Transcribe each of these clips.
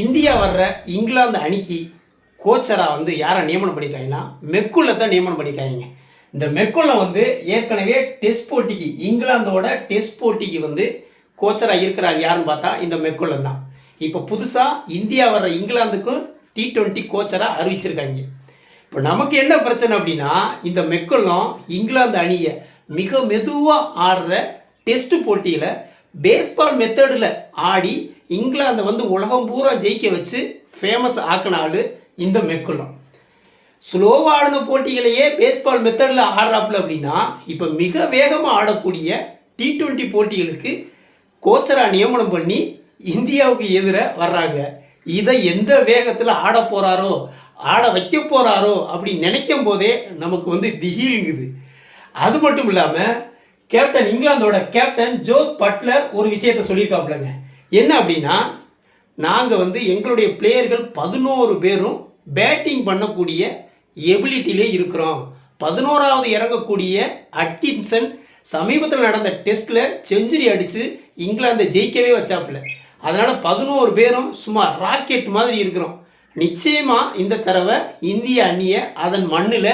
India வர்ற இங்கிலாந்து அணிக்கு கோச்சராக வந்து யாரை நியமனம் பண்ணியிருக்காங்கன்னா மெக்குல்ல தான் நியமனம் பண்ணியிருக்காங்க இந்த மெக்குல்ல வந்து ஏற்கனவே டெஸ்ட் போட்டிக்கு இங்கிலாந்தோட டெஸ்ட் போட்டிக்கு வந்து கோச்சராக இருக்கிறாள் யாருன்னு பார்த்தா இந்த மெக்குல்லன் தான். இப்போ புதுசாக இந்தியா வர்ற இங்கிலாந்துக்கும் டி டுவெண்ட்டி கோச்சராக அறிவிச்சிருக்காங்க. இப்போ நமக்கு என்ன பிரச்சனை அப்படின்னா இந்த மெக்குல்லம் இங்கிலாந்து அணியை மிக மெதுவாக ஆடுற டெஸ்ட் போட்டியில் பேஸ்பால் மெத்தடில் ஆடி இங்கிலாந்தை வந்து உலகம் பூரா ஜெயிக்க வச்சு ஃபேமஸ் ஆக்கின ஆள் இந்த மெக்குலம் ஸ்லோவாக ஆடின போட்டிகளையே பேஸ்பால் மெத்தடில் ஆடுறாப்புல அப்படின்னா இப்போ மிக வேகமாக ஆடக்கூடிய டி ட்வெண்ட்டி போட்டிகளுக்கு கோச்சராக நியமனம் பண்ணி இந்தியாவுக்கு எதிர வர்றாங்க. இதை எந்த வேகத்தில் ஆட போகிறாரோ ஆட வைக்க போகிறாரோ அப்படி நினைக்கும் போதே நமக்கு வந்து திகிலுங்குது அது மட்டும் இல்லாமல் கேப்டன் இங்கிலாந்தோட கேப்டன் ஜோஸ் பட்லர் ஒரு விஷயத்த சொல்லியிருக்காப்புலங்க. என்ன அப்படின்னா நாங்கள் வந்து எங்களுடைய பிளேயர்கள் பதினோரு பேரும் பேட்டிங் பண்ணக்கூடிய எபிலிட்டிலே இருக்கிறோம். பதினோராவது இறங்கக்கூடிய அட்கின்சன் சமீபத்தில் நடந்த டெஸ்ட்டில் செஞ்சுரி அடித்து இங்கிலாந்தை ஜெயிக்கவே வச்சாப்புல. அதனால் பதினோரு பேரும் சும்மா ராக்கெட் மாதிரி இருக்கிறோம். நிச்சயமாக இந்த தடவை இந்திய அணியை அதன் மண்ணில்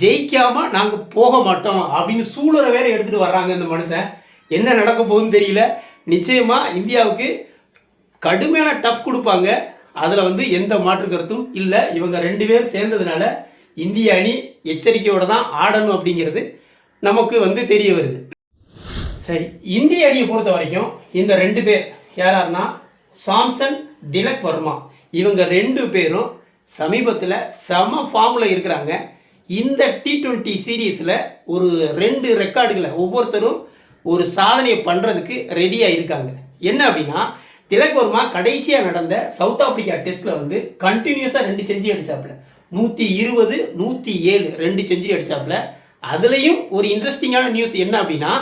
ஜெயிக்காமல் நாங்கள் போக மாட்டோம் அப்படின்னு சூழலை வேற எடுத்துகிட்டு வர்றாங்க இந்த மனுஷன். என்ன நடக்க போகுதுன்னு தெரியல. நிச்சயமாக இந்தியாவுக்கு கடுமையான டஃப் கொடுப்பாங்க. அதில் வந்து எந்த மாற்று கருத்தும் இல்லை. இவங்க ரெண்டு பேர் சேர்ந்ததுனால இந்திய அணி எச்சரிக்கையோடு தான் ஆடணும் அப்படிங்கிறது நமக்கு வந்து தெரிய வருது. சரி இந்திய அணியை பொறுத்த வரைக்கும் இந்த ரெண்டு பேர் யாராருன்னா சாம்சன் திலக் வர்மா. இவங்க ரெண்டு பேரும் சமீபத்தில் செம ஃபார்மில் இருக்கிறாங்க. இந்த டி டுவெண்ட்டி சீரீஸில் ஒரு ரெண்டு ரெக்கார்டுகளை ஒவ்வொருத்தரும் ஒரு சாதனையை பண்ணுறதுக்கு ரெடியாக இருக்காங்க. என்ன அப்படின்னா திலக் வர்மா கடைசியாக நடந்த சவுத் ஆப்பிரிக்கா டெஸ்ட்டில் வந்து கண்டினியூஸாக ரெண்டு செஞ்சுரி அடிச்சாப்புல. நூற்றி இருபது நூற்றி ஏழு ரெண்டு செஞ்சுரி அடிச்சாப்புல. அதுலேயும் ஒரு இன்ட்ரெஸ்டிங்கான நியூஸ் என்ன அப்படின்னா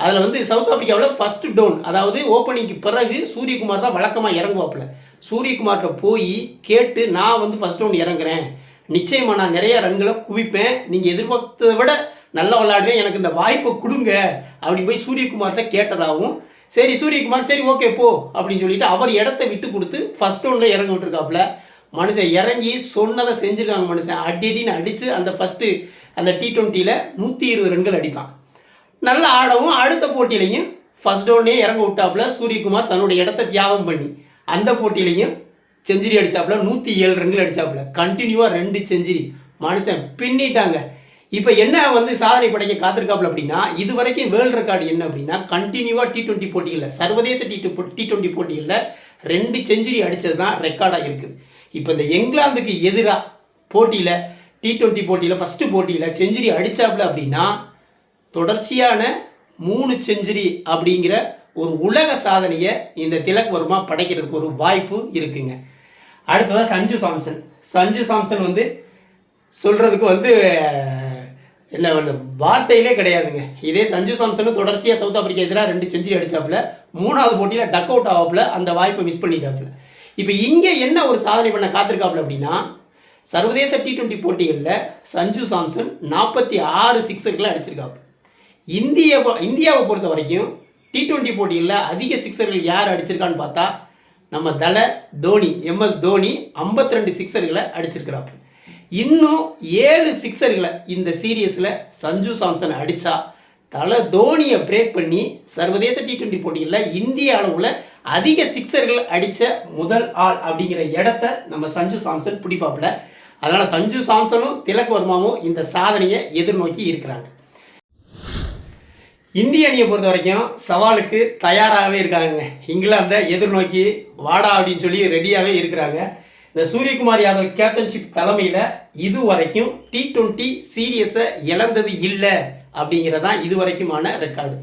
அதில் வந்து சவுத் ஆப்பிரிக்காவில் ஃபஸ்ட்டு டோன் அதாவது ஓப்பனிங்க்கு பிறகு சூரியகுமார் தான் வழக்கமாக இறங்குவாப்புல. சூரியகுமார்கிட்ட போய் கேட்டு நான் வந்து ஃபஸ்ட் டவுன் இறங்குறேன். நிச்சயமாக நான் நிறைய ரன்களை குவிப்பேன். நீங்கள் எதிர்பார்த்ததை விட நல்லா விளாடுவேன் எனக்கு இந்த வாய்ப்பை கொடுங்க அப்படின்னு போய் சூரியகுமார்கிட்ட கேட்டதாகவும் சரி சூரியகுமார் சரி ஓகே போ அப்படின்னு சொல்லிட்டு அவர் இடத்த விட்டு கொடுத்து ஃபர்ஸ்ட் ரவுண்டில் இறங்க விட்டுருக்காப்புல. மனுஷன் இறங்கி சொன்னதை செஞ்சுருக்காங்க மனுஷன். அடி அடின்னு அடித்து அந்த ஃபஸ்ட்டு அந்த டி ட்வெண்ட்டியில் நூற்றி இருபது ரன்கள் அடிப்பான். நல்லா ஆடவும் அடுத்த போட்டியிலையும் ஃபஸ்ட் டவுனே இறங்க விட்டாப்புல சூரியகுமார் தன்னுடைய இடத்த தியாகம் பண்ணி. அந்த போட்டியிலையும் செஞ்சுரி அடிச்சாப்புல நூற்றி ஏழு ரன்கள் அடிச்சாப்புல. கண்டினியூவாக ரெண்டு செஞ்சுரி. மனுஷன் பின்னிட்டாங்க. இப்போ என்ன வந்து சாதனை படைக்க காத்திருக்காப்புல அப்படின்னா இது வரைக்கும் வேர்ல்டு ரெக்கார்டு என்ன அப்படின்னா கண்டினியூவாக டி டுவெண்ட்டி போட்டிகளில் சர்வதேச டி டி டுவெண்ட்டி போட்டிகளில் ரெண்டு செஞ்சுரி அடித்தது தான் ரெக்கார்டாக இருக்குது இப்போ இந்த இங்கிலாந்துக்கு எதிராக போட்டியில் டி டுவெண்ட்டி போட்டியில் ஃபஸ்ட்டு போட்டியில் செஞ்சுரி அடித்தாப்புல அப்படின்னா தொடர்ச்சியான மூணு செஞ்சுரி அப்படிங்கிற ஒரு உலக சாதனையை இந்த திலக் வர்மா படைக்கிறதுக்கு ஒரு வாய்ப்பு இருக்குங்க. அடுத்ததாக சஞ்சு சாம்சன். சஞ்சு சாம்சன் வந்து சொல்கிறதுக்கு வந்து இல்லை என்ன வார்த்தையிலே கிடையாதுங்க. இதே சஞ்சு சாம்சனும் தொடர்ச்சியாக சவுத் ஆப்பிரிக்கா எதிராக ரெண்டு செஞ்சுரி அடிச்சாப்புல மூணாவது போட்டியில் டக் அவுட் ஆகாப்புல அந்த வாய்ப்பை மிஸ் பண்ணிட்டாப்புல. இப்போ இங்கே என்ன ஒரு சாதனை பண்ண காத்திருக்காப்புல அப்படின்னா சர்வதேச டி ட்வெண்ட்டி போட்டிகளில் சஞ்சு சாம்சன் நாற்பத்தி ஆறு சிக்ஸர்களை அடிச்சிருக்காப்பு. இந்திய இந்தியாவை பொறுத்த வரைக்கும் டி ட்வெண்ட்டி போட்டிகளில் அதிக சிக்ஸர்கள் யார் அடிச்சிருக்கான்னு பார்த்தா நம்ம தல தோனி எம்எஸ் தோனி 52 ரெண்டு சிக்ஸர்களை அடிச்சிருக்கிறாப்பு. இன்னும் ஏழு சிக்ஸர்களை இந்த சீரியஸில் சஞ்சு சாம்சன் அடித்தா தலை தோனியை பிரேக் பண்ணி சர்வதேச டி டுவெண்ட்டி போட்டிகளில் இந்திய அளவில் அதிக சிக்ஸர்கள் அடித்த முதல் ஆள் அப்படிங்கிற இடத்த நம்ம சஞ்சு சாம்சன் பிடிப்பாப்புல. அதனால் சஞ்சு சாம்சனும் திலக் வர்மாவும் இந்த சாதனையை எதிர்நோக்கி இருக்கிறாங்க. இந்திய அணியை பொறுத்த வரைக்கும் சவாலுக்கு தயாராகவே இருக்காங்க இங்கிலாந்தை எதிர்நோக்கி வாடா அப்படின்னு சொல்லி ரெடியாகவே இருக்கிறாங்க. இந்த சூரியகுமார் யாதவ் கேப்டன்ஷிப் தலைமையில் இது வரைக்கும் டி ட்வெண்ட்டி சீரியஸை இழந்தது இல்லை அப்படிங்கிறதான் இது வரைக்குமான ரெக்கார்டு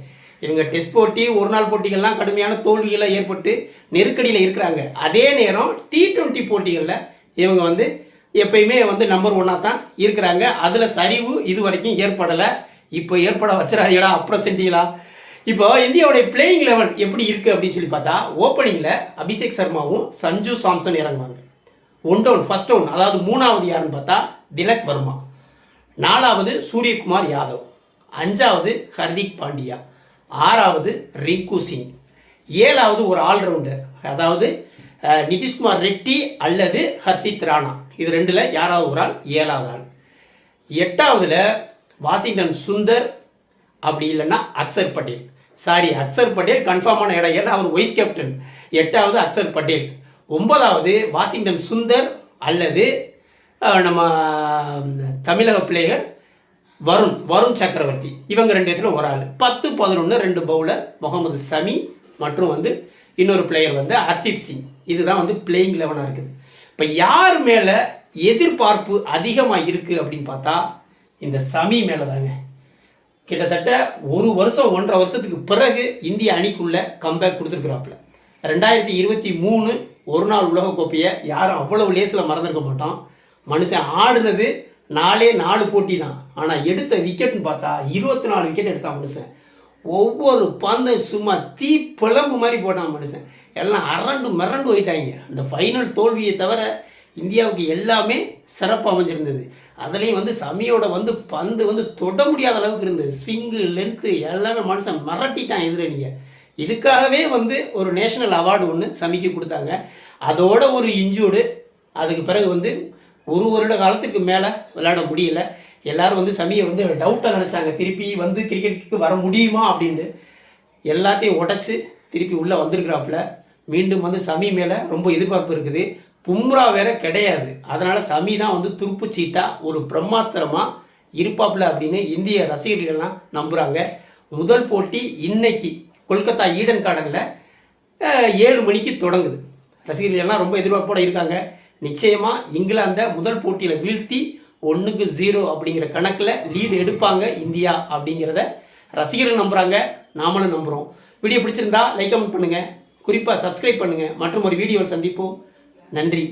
இவங்க டெஸ்ட் போட்டி ஒரு நாள் போட்டிகள்லாம் கடுமையான தோல்விகளை ஏற்பட்டு நெருக்கடியில் இருக்கிறாங்க. அதே நேரம் டி ட்வெண்ட்டி போட்டிகளில் இவங்க வந்து எப்பயுமே வந்து நம்பர் ஒன்னாக தான் இருக்கிறாங்க. அதில் சரிவு இது வரைக்கும் ஏற்படலை. இப்போ ஏற்பட வச்சிடாதீடா அப்புறம் செஞ்சீங்களா இப்போ இந்தியாவுடைய பிளேயிங் லெவல் எப்படி இருக்குது அப்படின்னு சொல்லி பார்த்தா ஓப்பனிங்கில் அபிஷேக் சர்மாவும் சஞ்சு சாம்சன் இறங்குவாங்க. ஒன் டவுன் ஃபர்ஸ்ட் டவுன் அதாவது மூணாவது யாருன்னு பார்த்தா திலக் வர்மா. நாலாவது சூரியகுமார் யாதவ். அஞ்சாவது ஹர்திக் பாண்டியா. ஆறாவது ரிங்கு சிங். ஏழாவது ஒரு ஆல்ரவுண்டர். அதாவது நிதிஷ்குமார் ரெட்டி அல்லது ஹர்ஷித் ராணா. இது ரெண்டில் யாராவது ஒரு ஆள் ஏழாவது ஆள். எட்டாவதுல வாஷிங்டன் சுந்தர் அப்படி இல்லைன்னா அக்சர் பட்டேல். சாரி அக்சர் பட்டேல் கன்ஃபார்மான இடம். ஏன்னா அவர் வைஸ் கேப்டன் எட்டாவது அக்சர் பட்டேல். ஒன்பதாவது வாஷிங்டன் சுந்தர் அல்லது நம்ம தமிழக பிளேயர் வருண் வருண் சக்கரவர்த்தி. இவங்க ரெண்டு இடத்துல ஒரு ஆள். பத்து பதினொன்று ரெண்டு பவுலர் முகமது சமி மற்றும் வந்து இன்னொரு பிளேயர் வந்து அசிப் சிங். இதுதான் வந்து பிளேயிங் லெவனாக இருக்குது. இப்போ யார் மேலே எதிர்பார்ப்பு அதிகமாக இருக்குது அப்படின்னு பார்த்தா இந்த சமி மேலே தாங்க கிட்டத்தட்ட ஒரு வருஷம் ஒன்றரை வருஷத்துக்கு பிறகு இந்திய அணிக்குள்ளே கம்பேக் கொடுத்துருக்குறாப்புல. ரெண்டாயிரத்தி இருபத்தி மூணு ஒரு நாள் உலகக்கோப்பையை யாரும் அவ்வளவு லேசில் மறந்துருக்க மாட்டோம். மனுஷன் ஆடுனது நாலே நாலு போட்டி தான். ஆனால் எடுத்த விக்கெட்னு பார்த்தா இருபத்தி நாலு விக்கெட் எடுத்தான் மனுஷன். ஒவ்வொரு பந்தும் சும்மா தீ பிளம்பு மாதிரி போட்டான் மனுஷன். எல்லாம் அரண்டு மிரண்டு போயிட்டாங்க. அந்த ஃபைனல் தோல்வியை தவிர இந்தியாவுக்கு எல்லாமே சிறப்பாக அமைஞ்சிருந்தது. அதுலேயும் வந்து சமியோட வந்து பந்து வந்து தொட முடியாத அளவுக்கு இருந்தது. ஸ்விங்கு லென்த்து எல்லாமே மனுஷன் மிரட்டிட்டான் எதிரணியை. இதுக்காகவே வந்து ஒரு நேஷனல் அவார்டு ஒன்று சமிக்கு கொடுத்தாங்க. அதோட ஒரு இன்ஜூர்டு அதுக்கு பிறகு வந்து ஒரு வருட காலத்துக்கு மேலே விளையாட முடியல. எல்லாரும் வந்து சமியை வந்து டவுட்டாக நினச்சாங்க. திருப்பி வந்து கிரிக்கெட்டுக்கு வர முடியுமா அப்படின்ட்டு. எல்லாத்தையும் உடச்சி திருப்பி உள்ளே வந்திருக்கிறாப்புல. மீண்டும் வந்து சமி மேலே ரொம்ப எதிர்பார்ப்பு இருக்குது. பும்ரா வேற கிடையாது. அதனால் சமி தான் வந்து துருப்பு சீட்டாக ஒரு பிரம்மாஸ்திரமாக இருப்பாப்புல அப்படின்னு இந்திய ரசிகர்கள்லாம் நம்புகிறாங்க முதல் போட்டி இன்னைக்கு கொல்கத்தா ஈடன் கார்டனில் ஏழு மணிக்கு தொடங்குது. ரசிகர்கள் எல்லாம் ரொம்ப எதிர்பார்ப்போட இருக்காங்க. நிச்சயமாக இங்கிலாந்தை முதல் போட்டியில் வீழ்த்தி ஒன்றுக்கு ஜீரோ அப்படிங்கிற கணக்கில் லீடு எடுப்பாங்க இந்தியா அப்படிங்கிறத ரசிகர்கள் நம்புகிறாங்க நாமளும் நம்புகிறோம் வீடியோ பிடிச்சிருந்தா லைக் கமெண்ட் பண்ணுங்கள் குறிப்பாக சப்ஸ்கிரைப் பண்ணுங்கள் மற்றும் ஒரு வீடியோவில் சந்திப்போம். நன்றி.